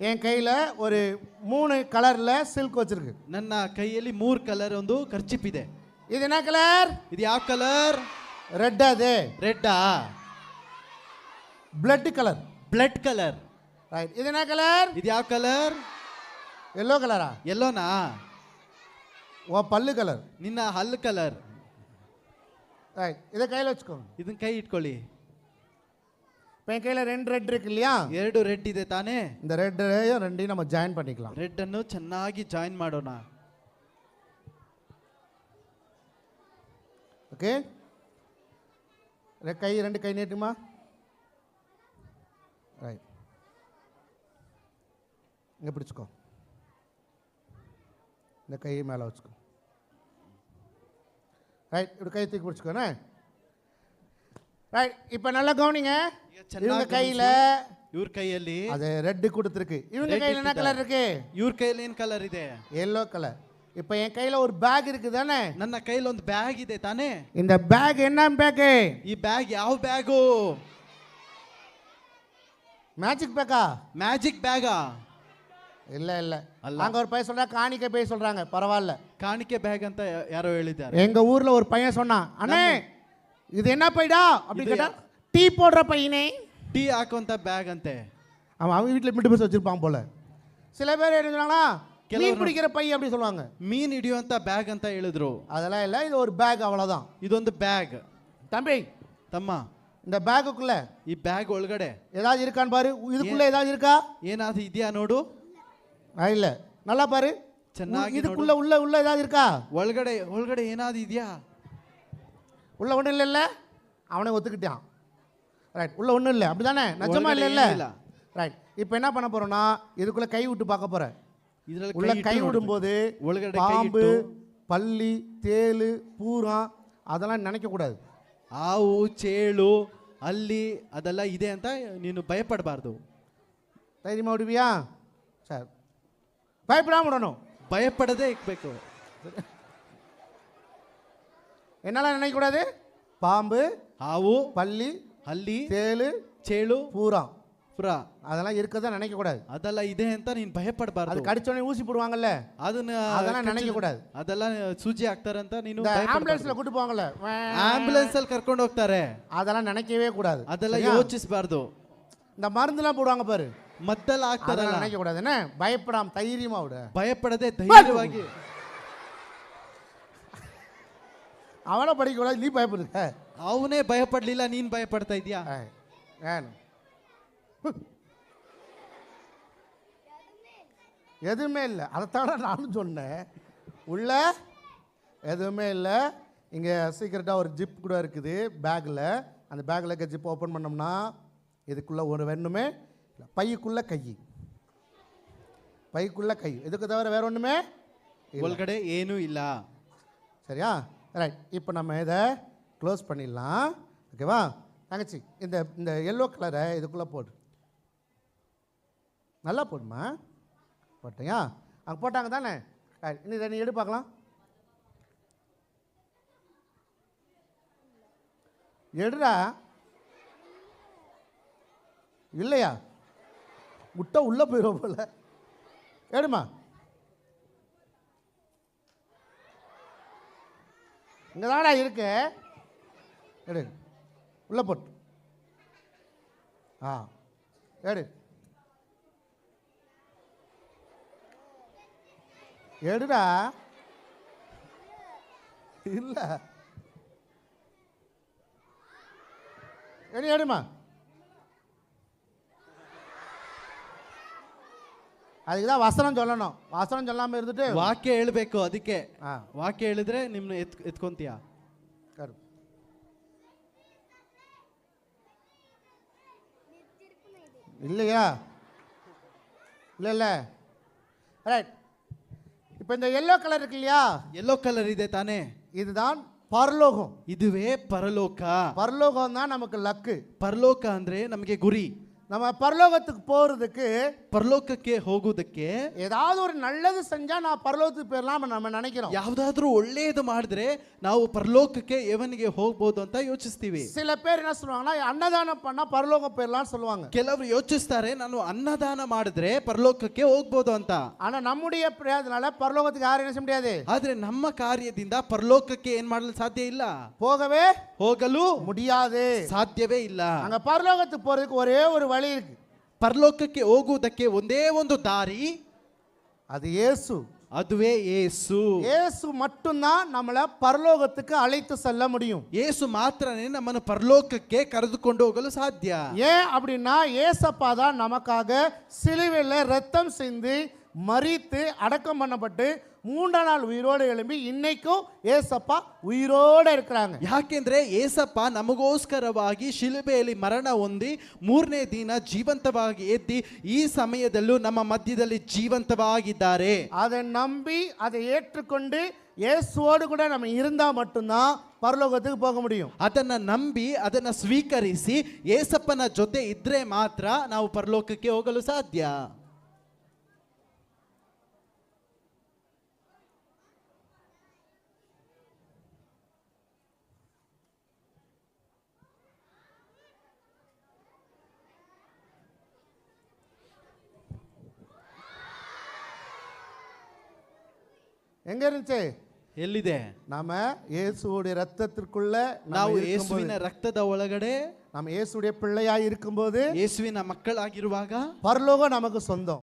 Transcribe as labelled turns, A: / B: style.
A: என் கையில் ஒரு மூணு கலரில் சில்க் வச்சிருக்கு
B: ನನ್ನ ಕೈಯಲ್ಲಿ ಮೂರ್ ಕಲರ್ ಒಂದು ಖರ್ಚಿಪ್ ಇದೆ
A: இது என்ன கலர்
B: ಇದು ಯಾವ ಕಲರ್
A: ரெட் அது
B: ರೆಡ್ಡಾ
A: blood colour
B: blood colour
A: right இது என்ன கலர்
B: ಇದು ಯಾವ ಕಲರ್
A: எல்லோ கலரா
B: ಎಲ್ಲೋನಾ
A: ஓ பல்லு கலர்
B: ನಿನ್ನ ಹಲ್ಲು ಕಲರ್
A: ரைட் இதை கையில் வச்சுக்கோங்க
B: ಇದನ್ನ ಕೈ ಇಟ್ಕೊಳ್ಳಿ
A: இப்போ என் கையில் ரெண்டு ரெட் இருக்கு இல்லையா
B: ಎರಡು ರೆಡ್ ಇದೆ ತಾನೇ
A: இந்த ரெட்டையும் ரெண்டையும் நம்ம ஜாயின் பண்ணிக்கலாம்
B: ರೆಡ್ ಅನ್ನು ಚೆನ್ನಾಗಿ ಜಾಯಿನ್ ಮಾಡೋಣ
A: ஓகே கை ரெண்டு கை நீட்டுமா ரைட் இங்கே பிடிச்சிக்கோ இந்த கையை மேலே வச்சுக்கோ ரைட் இப்படி கை தூக்கி பிடிச்சிக்கோண்ணே ரைட் இப்போ நல்லா கவனிங்க
B: ಈಗ ಚೆನ್ನಾಗಿ
A: இவங்க கையில்
B: ಇವ್ರ ಕೈಯಲ್ಲಿ
A: அது ரெட்டு கொடுத்துருக்கு இவங்க
B: Red
A: கையில் என்ன
B: இருக்கு.
A: கலர் இருக்கு
B: ಇವ್ರ ಕೈಯಲ್ಲಿ ಏನ್ ಕಲರ್ ಇದೆ
A: எல்லோ கலர் இப்போ என் கையில் ஒரு பேக் இருக்குது தானே
B: ನನ್ನ ಕೈಯಲ್ಲಿ ಒಂದು ಬ್ಯಾಗ್ ಇದೆ ತಾನೇ
A: இந்த பேக் என்ன பேக்கு
B: ಈ ಬ್ಯಾಗ್ ಯಾವ ಬ್ಯಾಗು
A: மேஜிக் பேக்கா
B: ಮ್ಯಾಜಿಕ್ ಬ್ಯಾಗಾ
A: இல்ல இல்ல
B: அல்ல.
A: அங்க ஒரு பையன் சொல்றா காணிக்க போய் சொல்றாங்க பரவாயில்ல
B: ಕಾಣಿಕೆ ಬ್ಯಾಗ್ ಅಂತ ಯಾ- ಯಾರೋ ಹೇಳಿದ್ದಾರೆ
A: எங்க ஊர்ல ஒரு பையன் சொன்னான் அண்ணே இது என்ன பைடா அப்படி
B: இது-
A: கேட்டா டீ போடுற பையனே
B: ಟೀ ಹಾಕುವಂತ ಬ್ಯಾಗ್ ಅಂತೆ
A: அவன் அவங்க வீட்டுல மிட்டு பஸ் வச்சிருப்பான் போல சில பேர் என்ன சொன்னாங்களா மீன்
B: ಕೆಲವರು-
A: பிடிக்கிற பை அப்படி சொல்லுவாங்க
B: ಮೀನ್ ಹಿಡಿಯುವಂತ ಬ್ಯಾಗ್ ಅಂತ ಹೇಳಿದ್ರು
A: அதெல்லாம் இல்ல இது ஒரு பேக் அவ்வளவுதான்
B: ಇದೊಂದು ಬ್ಯಾಗ್
A: தம்பி
B: ತಮ್ಮ
A: இந்த பேக்குக்குள்ள
B: ಈ ಬ್ಯಾಗ್ ಒಳಗಡೆ
A: ஏதாவது இருக்கான்னு பாரு இதுக்குள்ள ஏதாவது இருக்கா
B: ಏನಾದ್ರು ಇದೆಯಾ ನೋಡು
A: ஆ, இல்ல நல்லா பாரு
B: ಚೆನ್ನಾಗಿ
A: இதுக்குள்ள உள்ள உள்ள ஏதாவது இருக்கா
B: ಒಳಗಡೆ ಒಳಗಡೆ ಏನಾದ್ರು ಇದೆಯಾ
A: உள்ள ஒன்றும் இல்லை இல்லை அவனே ஒத்துக்கிட்டான். ரைட் உள்ள ஒன்றும் இல்லை. அப்படி
B: தானே
A: நிஜமா
B: இல்லை இல்லை.
A: ரைட் இப்போ என்ன பண்ண போகிறோன்னா இதுக்குள்ளே கை விட்டு பார்க்க போகிறேன்
B: இதில்
A: உள்ள கை விடும்போது பாம்பு பள்ளி தேலு பூரா அதெல்லாம் நினைக்கக்கூடாது ஆவு
B: சேலு அள்ளி அதெல்லாம் అల్లి అదెల్లా ఇదే అంత నేను
A: భయపడబారదు ధైర్యం అవుడివియా సార్ భయపడాముడను
B: భయపడదే ఇక్కబేకు
A: என்னெல்லாம் நினைக்க கூடாது பாம்பு
B: ಹಾವು
A: பல்லி
B: ಹಲ್ಲಿ
A: தேளு
B: ಚೇಳು
A: பூரம்
B: ಪುರ
A: அதெல்லாம் இருக்கதான் நினைக்க கூடாது
B: ಅದೆಲ್ಲ ಇದೆ ಅಂತ ನೀನು
A: அது
B: ಭಯಪಡಬಾರ್ದು
A: கடிச்சோடனே ஊசி போடுவாங்கல்ல
B: ಅದನ್ನ
A: அதெல்லாம்
B: ಕಚ್ಚಿ-
A: நினைக்க கூடாது.
B: ಅದೆಲ್ಲ ಸೂಜಿ ಹಾಕ್ತಾರಂತ ನೀನು
A: இந்த ஆம்புலன்ஸ்ல கூட்டு போவாங்கல்ல
B: ಆಂಬುಲೆನ್ಸ್ ಅಲ್ಲಿ ಕರ್ಕೊಂಡು ಹೋಗ್ತಾರೆ
A: அதெல்லாம் நினைக்கவே கூடாது
B: ಅದೆಲ್ಲ
A: சரியா?
B: ಯೋಚಿಸಬಾರ್ದು
A: இந்த மருந்துலாம் போடுவாங்க பாரு
B: ಮದ್ದೆಲ್ಲ
A: அதெல்லாம்
B: ಹಾಕ್ತಾರಲ್ಲ
A: நினைக்க கூடாது என்ன பயப்படாம தைரியமா விடு
B: ಭಯಪಡದೆ ಧೈರ್ಯವಾಗಿ
A: அவனை படிக்க கூடாது நீ பயப்படுங்க
B: ಅವನೇ ಭಯಪಡ್ಲಿಲ್ಲ ನೀನ್ ಭಯಪಡ್ತಾ ಇದೀಯಾ
A: ஏய், ஏன் எதுவுமே இல்லை அதைத்தான நானும் சொன்னேன் உள்ள எதுவுமே இல்லை இங்கே சீக்கிரட்டாக ஒரு ஜிப் கூட இருக்குது பேக்கில் அந்த பேக்கில் இருக்க ஜிப் ஓப்பன் பண்ணோம்னா இதுக்குள்ளே ஒரு வேணுமே இல்லை பையுக்குள்ளே கை பைக்குள்ளே கை இதுக்கு தவிர வேற ஒன்றுமே
B: ಒಳಗಡೆ ಏನೂ ಇಲ್ಲ
A: சரியா ரைட் இப்போ நம்ம இதை க்ளோஸ் பண்ணிடலாம். ஓகேவா தங்கச்சி இந்த இந்த எல்லோ கலரை இதுக்குள்ளே போடு. நல்லா போடுமா? போட்டியா அங்கே போட்டாங்க தானே? ரைட் இன்னும் இதை நீ எடு பார்க்கலாம். எடுடா இல்லையா? முட்டை உள்ளே போயிடும் போல். எடுமா? இங்கே தானடா இருக்கு. எடு. உள்ள போட்டு. ஆ எடு. எடுடா. இல்லை. எடு எடுமா அதுக்கு தான் வசனம் சொல்லணும் வசனம் சொல்லாமல் இருந்துட்டு
B: ವಾಕ್ಯ ಹೇಳ್ಬೇಕು ಅದಕ್ಕೆ
A: ஆ
B: ವಾಕ್ಯ ಹೇಳಿದ್ರೆ ನಿಮ್ನ ಎತ್ ಎತ್ಕೊಂತೀಯ
A: கரு இல்லையா இல்லை இல்லை ரைட் இப்போ இந்த எல்லோ கலர் இருக்கு இல்லையா
B: ಎಲ್ಲೋ ಕಲರ್ ಇದೆ ತಾನೇ
A: இதுதான் பரலோகம்
B: ಇದುವೇ ಪರಲೋಕ
A: பரலோகம் தான் நமக்கு லக்கு
B: ಪರಲೋಕ ಅಂದ್ರೆ ನಮಗೆ ಗುರಿ
A: நம்ம பரலோகத்துக்கு போகிறதுக்கு
B: ಪರಲೋಕಕ್ಕೆ ಹೋಗುವುದಕ್ಕೆ
A: ஏதாவது ஒரு நல்லது செஞ்சால் நான் பரலோகத்துக்கு போயிடலாம் நம்ம நினைக்கிறோம்
B: ಯಾವ್ದಾದ್ರೂ ಒಳ್ಳೆಯದು ಮಾಡಿದ್ರೆ ನಾವು ಪರಲೋಕಕ್ಕೆ ಎವನಿಗೆ ಹೋಗ್ಬೋದು ಅಂತ ಯೋಚಿಸ್ತೀವಿ
A: சில பேர் என்ன சொல்லுவாங்கன்னா அன்னதானம் பண்ணால் பரலோகம் போயிடலாம்னு சொல்லுவாங்க
B: ಕೆಲವರು ಯೋಚಿಸ್ತಾರೆ ನಾನು ಅನ್ನದಾನ ಮಾಡಿದ್ರೆ ಪರಲೋಕಕ್ಕೆ ಹೋಗ್ಬೋದು ಅಂತ
A: ஆனால் நம்முடைய பிரயோஜனால பரலோகத்துக்கு யாரும் என்ன செய்ய முடியாது
B: ಆದ್ರೆ ನಮ್ಮ ಕಾರ್ಯದಿಂದ ಪರಲೋಕಕ್ಕೆ ಏನ್ ಮಾಡಲು ಸಾಧ್ಯ ಇಲ್ಲ
A: போகவே
B: ಹೋಗಲು
A: முடியாது
B: ಸಾಧ್ಯವೇ ಇಲ್ಲ
A: அங்கே பரலோகத்துக்கு போகிறதுக்கு ஒரே ஒரு வழி இருக்கு
B: ಪರಲೋಕಕ್ಕೆ ಹೋಗುವುದಕ್ಕೆ ಒಂದೇ ಒಂದು ದಾರಿ
A: அது இயேசு
B: ಅದುವೇ ಏಸು
A: இயேசு மட்டும்தான் நம்மளை பரலோகத்துக்கு அழைத்து செல்ல முடியும்
B: ಏಸು ಮಾತ್ರನೇ ನಮ್ಮನ್ನು ಪರಲೋಕಕ್ಕೆ ಕರೆದುಕೊಂಡು ಹೋಗಲು ಸಾಧ್ಯ
A: ஏன் அப்படின்னா ஏசப்பா தான் நமக்காக சிலுவையில் ரத்தம் சிந்தி மறித்து அடக்கம் பண்ணப்பட்டு மூன்றாம் நாள் உயிரோடு எழும்பி இன்னைக்கும் ஏசப்பா உயிரோடு இருக்கிறாங்க
B: ಯಾಕೆಂದ್ರೆ ಏಸಪ್ಪ ನಮಗೋಸ್ಕರವಾಗಿ ಶಿಲುಬೆಯಲ್ಲಿ ಮರಣ ಹೊಂದಿ ಮೂರನೇ ದಿನ ಜೀವಂತವಾಗಿ ಎದ್ದಿ ಈ ಸಮಯದಲ್ಲೂ ನಮ್ಮ ಮಧ್ಯದಲ್ಲಿ ಜೀವಂತವಾಗಿದ್ದಾರೆ
A: அதை நம்பி அதை ஏற்றுக்கொண்டு இயேசுவோடு கூட நம்ம இருந்தால் மட்டும்தான் பரலோகத்துக்கு போக முடியும்
B: ಅದನ್ನ ನಂಬಿ ಅದನ್ನ ಸ್ವೀಕರಿಸಿ ಏಸಪ್ಪನ ಜೊತೆ ಇದ್ರೆ ಮಾತ್ರ ನಾವು ಪರಲೋಕಕ್ಕೆ ಹೋಗಲು ಸಾಧ್ಯ
A: எங்க இருந்துச்சு
B: ಎಲ್ಲಿದೆ
A: நாம இயேசுவோடைய ரத்தத்திற்குள்ள
B: ನಾವು
A: நம்ம
B: ಯೇಸುವಿನ
A: இருக்கும்போது,
B: ರಕ್ತದ ಒಳಗಡೆ
A: நம்ம இயேசுடைய பிள்ளையாய் இருக்கும்போது
B: ಯೇಸುವಿನ ಮಕ್ಕಳಾಗಿರುವಾಗ
A: பரலோகம் நமக்கு சொந்தம்